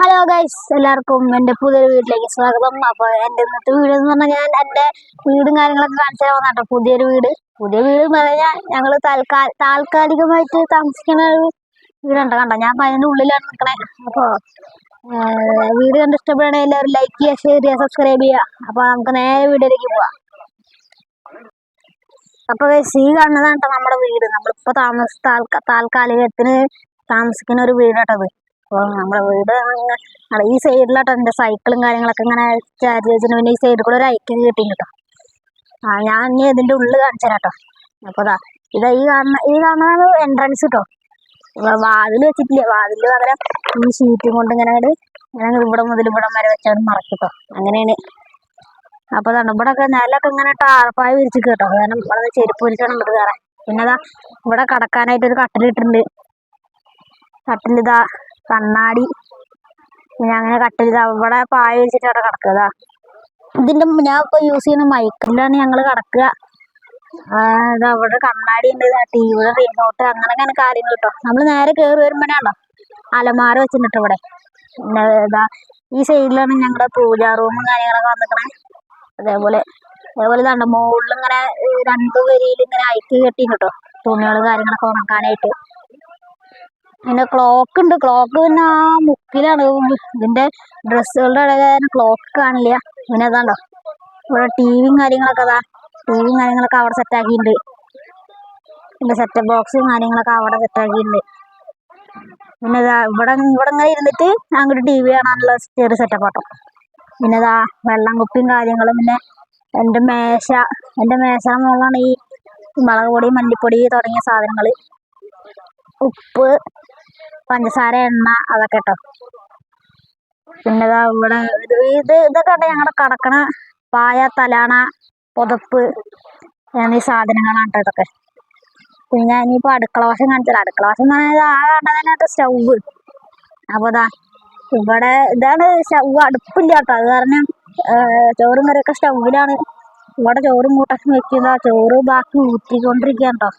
Hello guys എല്ലാവർക്കും എന്റെ പുതിയൊരു വീട്ടിലേക്ക് സ്വാഗതം. അപ്പോൾ എന്റെ ഇന്നത്തെ വീട് എന്ന് പറഞ്ഞാൽ ഞാൻ എന്റെ വീടും കാര്യങ്ങളൊക്കെ കാണിച്ചു തരാൻ കേട്ടോ പുതിയൊരു വീട്. പുതിയ വീട് എന്ന് പറഞ്ഞാൽ ഞങ്ങൾ താൽക്കാ താൽക്കാലികമായിട്ട് താമസിക്കുന്ന ഒരു വീടുണ്ട് കണ്ടോ ഞാൻ അതിന്റെ ഉള്ളിലാണ് നിൽക്കണേ. അപ്പോൾ വീട് കണ്ട് ഇഷ്ടപ്പെടുകയാണെങ്കിൽ എല്ലാവരും ലൈക്ക് ചെയ്യുക ഷെയർ ചെയ്യുക സബ്സ്ക്രൈബ് ചെയ്യുക. അപ്പോൾ നമുക്ക് നേരെ വീഡിയോയിലേക്ക് പോവാം. അപ്പോൾ ഈ കാണുന്നതാണ് കേട്ടോ നമ്മുടെ വീട്. നമ്മളിപ്പോൾ താമസ താൽക്കാ താൽക്കാലികത്തിന് താമസിക്കുന്ന ഒരു വീടാട്ടത് അപ്പോൾ നമ്മുടെ വീട് അവിടെ ഈ സൈഡിലാട്ടോ എന്റെ സൈക്കിളും കാര്യങ്ങളൊക്കെ ഇങ്ങനെ ചാർജ് വെച്ചിട്ട് പിന്നെ ഈ സൈഡിൽ കൂടെ ഒരു ഐക്യം കിട്ടി കേട്ടോ ആ ഞാൻ ഇനി ഇതിന്റെ ഉള്ളിൽ കാണിച്ചു തരാം കേട്ടോ അപ്പോൾ അതാ ഇതാ ഈ കാണുന്ന ഈ കാണുന്നതാണ് എൻട്രൻസ് കേട്ടോ വാതിൽ വെച്ചിട്ടില്ല? വാതിൽ പകരം ഈ ഷീറ്റും കൊണ്ട് ഇങ്ങനെ അങ്ങട് ഇങ്ങനെ ഇവിടെ മുതൽ ഇവിടെ വരെ വെച്ചാൽ മറക്കിട്ടോ അങ്ങനെയാണ്. അപ്പോൾ അതാണ് ഇവിടെ ഒക്കെ നിലമൊക്കെ ഇങ്ങനെ ടാർപ്പായി വിരിച്ച് കേട്ടോ കാരണം ഇവിടെ ചെരുപ്പ് വിരിച്ചാണ് ഇങ്ങോട്ട് കയറാൻ പിന്നെ അതാ ഇവിടെ കടക്കാനായിട്ട് ഒരു കട്ടിലിട്ടുണ്ട് കട്ടിലിതാ കണ്ണാടി. പിന്നെ അങ്ങനെ കട്ട് ചെയ്ത് അവിടെ പായ വെച്ചിട്ട് അവിടെ കിടക്കുക ഇതാ. ഇതിന്റെ ഞാൻ ഇപ്പൊ യൂസ് ചെയ്യുന്ന മൈക്കിലാണ് ഞങ്ങൾ കിടക്കുക. അവിടെ കണ്ണാടി ഉണ്ട്. ടി വി റിമോട്ട് അങ്ങനെ അങ്ങനെ കാര്യങ്ങൾ കേട്ടോ നമ്മൾ നേരെ കയറി വരുമ്പോഴാണോ അലമാര വെച്ചിട്ടുണ്ട് ഇവിടെ. പിന്നെ ഇതാ ഈ സൈഡിലാണ് ഞങ്ങളുടെ പൂജാ റൂമും കാര്യങ്ങളൊക്കെ വന്നിക്കണേ. അതേപോലെ അതേപോലെ ഇതാണ്ട് മുകളിൽ ഇങ്ങനെ രണ്ട് വരിയിൽ ഇങ്ങനെ അയക്കി കേട്ടോ തുണികൾ കാര്യങ്ങളൊക്കെ ഉണക്കാനായിട്ട്. പിന്നെ ക്ലോക്ക് ഉണ്ട്. ക്ലോക്ക് പിന്നെ ആ മുക്കിലാണ്. ഇതിന്റെ ഡ്രസ്സുകളുടെ ഇടയിൽ ക്ലോക്ക് കാണില്ല? പിന്നെ അതാണ്ടോ ഇവിടെ ടിവിയും കാര്യങ്ങളൊക്കെ അതാ ടി വിയും കാര്യങ്ങളൊക്കെ അവിടെ സെറ്റ് ആക്കിയിട്ടുണ്ട്. പിന്നെ സെറ്റ് ബോക്സും കാര്യങ്ങളൊക്കെ അവിടെ സെറ്റ് ആക്കിയിട്ടുണ്ട്. പിന്നെ ഇതാ ഇവിടെ ഇവിടെ ഇങ്ങനെ ഇരുന്നിട്ട് അങ്ങോട്ട് ടി വി കാണാനുള്ള ചെറിയ സെറ്റപ്പ് ആട്ടോ. പിന്നെ ഇതാ വെള്ളം കുപ്പിയും കാര്യങ്ങളും. പിന്നെ എന്റെ മേശ എന്റെ മേശ മുകളിലാണ് ഈ മുളക് പൊടി മല്ലിപ്പൊടി തുടങ്ങിയ സാധനങ്ങൾ ഉപ്പ് പഞ്ചസാര എണ്ണ അതൊക്കെ കേട്ടോ പിന്നെ ഇതാ ഇവിടെ ഇത് ഇത് ഇതൊക്കെ ഉണ്ട് ഞങ്ങളുടെ കടക്കണ പായ തലാണ പുതപ്പ് എന്നീ സാധനങ്ങളാണ് കേട്ടോ ഇതൊക്കെ. പിന്നെ ഇനിയിപ്പോൾ അടുക്കള വശം കാണിച്ചാൽ അടുക്കള വശം എന്ന് പറഞ്ഞാൽ ആ കണ്ടതിനകത്ത് സ്റ്റൗവ് അപ്പോൾ ഇതാ ഇവിടെ ഇതാണ് സ്റ്റൗവ് അടുപ്പില്ല കേട്ടോ. അത് കാരണം ചോറും കറിയൊക്കെ സ്റ്റൗവിലാണ്. ഇവിടെ ചോറും കൂട്ടൊക്കെ വെക്കുന്ന ചോറ് ബാക്കി ഊറ്റിക്കൊണ്ടിരിക്കുകയാണ് കേട്ടോ.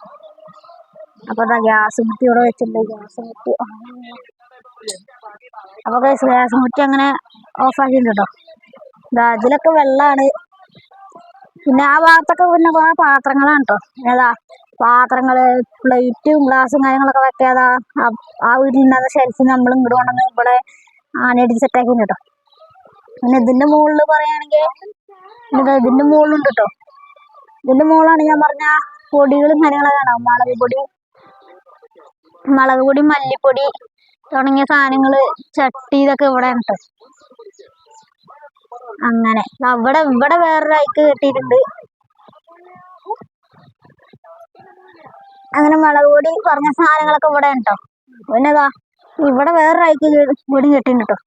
അപ്പോൾ ഇതാ ഗ്യാസ് കുറ്റി ഇവിടെ വെച്ചിട്ടുണ്ട് ഗ്യാസ് കുറ്റി അപ്പോൾ ഗ്യാസ് കുറ്റി അങ്ങനെ ഓഫാക്കിയിട്ടുണ്ട് കേട്ടോ ഇതാ ഇതിലൊക്കെ വെള്ളമാണ് പിന്നെ ആ ഭാഗത്തൊക്കെ പിന്നെ കുറേ പാത്രങ്ങളാണ് കേട്ടോ ഏതാ പാത്രങ്ങൾ പ്ലേറ്റും ഗ്ലാസും കാര്യങ്ങളൊക്കെ വെക്കാതാ ആ വീട്ടിലുണ്ടാകുന്ന ഷെൽഫിൽ നമ്മൾ ഇങ്ങോട്ട് കൊണ്ടുവന്ന് ഇവിടെ ആനയടിച്ച് സെറ്റാക്കി കേട്ടോ പിന്നെ ഇതിന്റെ മുകളിൽ പറയുകയാണെങ്കിൽ ഇതാ ഇതിന്റെ മുകളിലുണ്ട് കേട്ടോ ഇതിന്റെ മുകളിലാണ് ഞാൻ പറഞ്ഞ പൊടികളും കാര്യങ്ങളൊക്കെ കാണാം. മുളക് പൊടി മുളക് പൊടി മല്ലിപ്പൊടി തുടങ്ങിയ സാധനങ്ങൾ ചട്ടി ഇതൊക്കെ ഇവിടെ ഉണ്ട്. അങ്ങനെ. അവിടെ ഇവിടെ വേറൊരു അയക്ക് കെട്ടിയിട്ടുണ്ട്. അങ്ങനെ മുളക് പൊടി പറഞ്ഞ സാധനങ്ങളൊക്കെ ഇവിടെ ഉണ്ടോ? പിന്നെതാ ഇവിടെ വേറൊരു അയക്ക് പൊടി കെട്ടിയിട്ടുണ്ട് കേട്ടോ.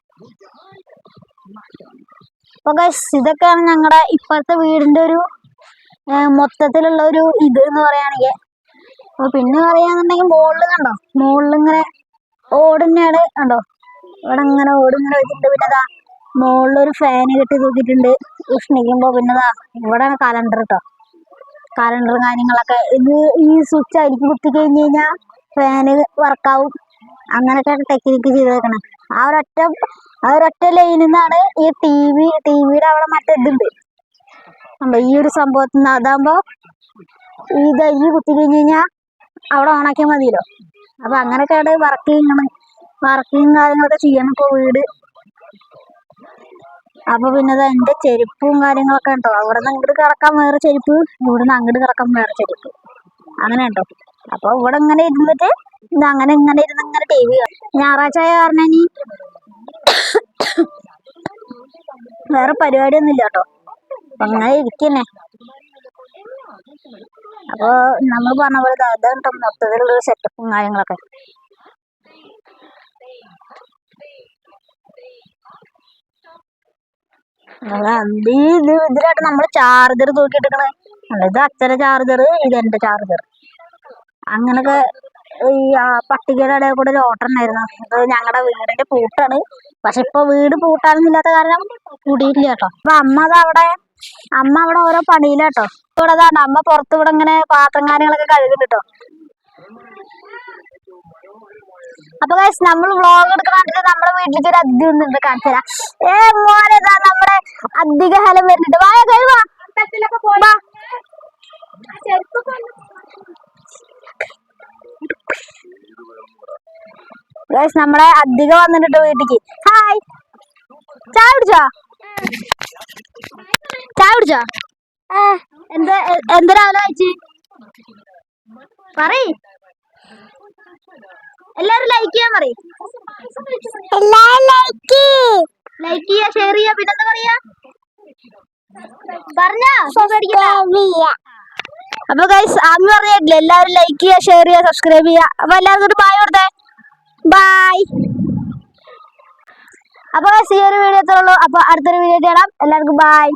അപ്പൊ ഗൈസ് ഇതൊക്കെയാണ് ഞങ്ങളുടെ ഇപ്പോഴത്തെ വീടിന്റെ ഒരു മൊത്തത്തിലുള്ള ഒരു ഇത് എന്ന് പറയുകയാണെങ്കിൽ അപ്പൊ പിന്നെ പറയാന്നുണ്ടെങ്കിൽ മുകളിൽ കണ്ടോ? മുകളിൽ ഇങ്ങനെ ഓടുന്നയാണ് കണ്ടോ? ഇവിടെ ഇങ്ങനെ ഓടിങ്ങനെ വെച്ചിട്ട് പിന്നെ ഇതാ മുകളിലൊരു ഫാൻ കെട്ടി തൂക്കിയിട്ടുണ്ട്. ഉഷ്ണിക്കുമ്പോ പിന്നെ ഇതാ കലണ്ടർ കേട്ടോ കലണ്ടർ കാര്യങ്ങളൊക്കെ. ഇത് ഈ സ്വിച്ച് അരിക്ക് കുത്തി കഴിഞ്ഞ് കഴിഞ്ഞാൽ ഫാന് വർക്കാവും അങ്ങനെയൊക്കെയാണ് ടെക്നിക്ക് ചെയ്തേക്കണേ. ആ ഒരൊറ്റ ആ ഒരൊറ്റ ലൈനിൽ നിന്നാണ് ഈ ടി വി ടി വിയുടെ അവിടെ മറ്റേ ഇതുണ്ട്. കണ്ടോ? ഈ ഒരു സംഭവത്തിൽ നിന്ന് അതാകുമ്പോ ഇത് ഈ കുത്തി കഴിഞ്ഞ് കഴിഞ്ഞാൽ അവിടെ ഓണാക്കിയാൽ മതിയല്ലോ. അപ്പൊ അങ്ങനെയൊക്കെയാണ് വർക്ക് ചെയ്യണം വർക്കിങ് കാര്യങ്ങളൊക്കെ ചെയ്യണം ഇപ്പൊ വീട്. അപ്പൊ പിന്നെ എന്റെ ചെരുപ്പും കാര്യങ്ങളൊക്കെ ഉണ്ടോ അവിടെ നിന്ന് അങ്ങോട്ട് കിടക്കാൻ വേറെ ചെരുപ്പ് ഇവിടെ നിന്ന് അങ്ങോട്ട് കിടക്കാൻ വേറെ ചെരുപ്പ്. അങ്ങനെ ഉണ്ടോ അപ്പൊ ഇവിടെ ഇങ്ങനെ ഇരുന്നിട്ട് അങ്ങനെ ഇങ്ങനെ ഇരുന്ന് ഇങ്ങനെ ടി വി ഞായറാഴ്ച ആയ കാരണം ഇനി വേറെ പരിപാടിയൊന്നും ഇല്ല കേട്ടോ അങ്ങനെ ഇരിക്കന്നെ. അപ്പൊ നമ്മൾ പറഞ്ഞ പോലെ ട്ടോ മൊത്തത്തിലുള്ള സെറ്റപ്പും കാര്യങ്ങളൊക്കെ. അതാ ഇത് ഇത്? ഇതിലായിട്ട് നമ്മൾ ചാർജർ തൂക്കിയിട്ടിരിക്കണേ. ഇത് അച്ഛന ചാർജർ ഇത് എന്റെ ചാർജർ അങ്ങനൊക്കെ ഈ പട്ടികയുടെ ഇടയിൽ കൂടെ ഒരു ഓട്ടം ഉണ്ടായിരുന്നു. ഇത് ഞങ്ങളുടെ വീടിന്റെ പൂട്ടാണ്. പക്ഷെ ഇപ്പൊ വീട് പൂട്ടാനൊന്നും ഇല്ലാത്ത കാരണം കൂടിയിട്ടില്ല കേട്ടോ. അപ്പൊ അമ്മ അത് അവിടെ അമ്മ അവിടെ ഓരോ പണിയിലാട്ടോ ഇവിടെ അതാണ് അമ്മ പുറത്ത് ഇവിടെ ഇങ്ങനെ പാത്രം കാര്യങ്ങളൊക്കെ കഴുകുന്നുണ്ട് കേട്ടോ അപ്പൊ ഗൈസ് നമ്മൾ വ്ളോഗ് എടുക്കണമെങ്കിൽ നമ്മുടെ വീട്ടിലേക്ക് ഒരു അതിഥി വന്നിട്ട് കാണിച്ചു തരാം. ഏ മോനെ ഇതാ നമ്മുടെ അധിക ഹലം വരുന്നുണ്ട്. വായ കഴിവാ ഗൈസ് നമ്മളെ അധികം വന്നിട്ടുണ്ട് വീട്ടിക്ക് ഹായ് ചായ കുടിച്ചോ? ചായ കുടിച്ചോ? എന്താ എന്താ രാവിലെ കഴിച്ച്? പറയ്. എല്ലാരും ലൈക്ക് ചെയ്യാൻ പറയ്. ലൈക്ക് ചെയ്യാ ഷെയർ ചെയ്യാ പിന്നെന്താ പറയാ? പറഞ്ഞോ അപ്പൊ ഗൈസ് ആമി പറഞ്ഞിട്ടില്ല എല്ലാവരും ലൈക്ക് ചെയ്യുക ഷെയർ ചെയ്യുക സബ്സ്ക്രൈബ് ചെയ്യുക അപ്പൊ എല്ലാവർക്കും ഒരു ബായ് കൊടുത്തേ. ബായ് അപ്പൊ ഗൈസ് ഈ ഒരു വീഡിയോ എത്തുള്ളൂ അപ്പൊ അടുത്തൊരു വീഡിയോ ചെയ്യണം എല്ലാവർക്കും ബായ്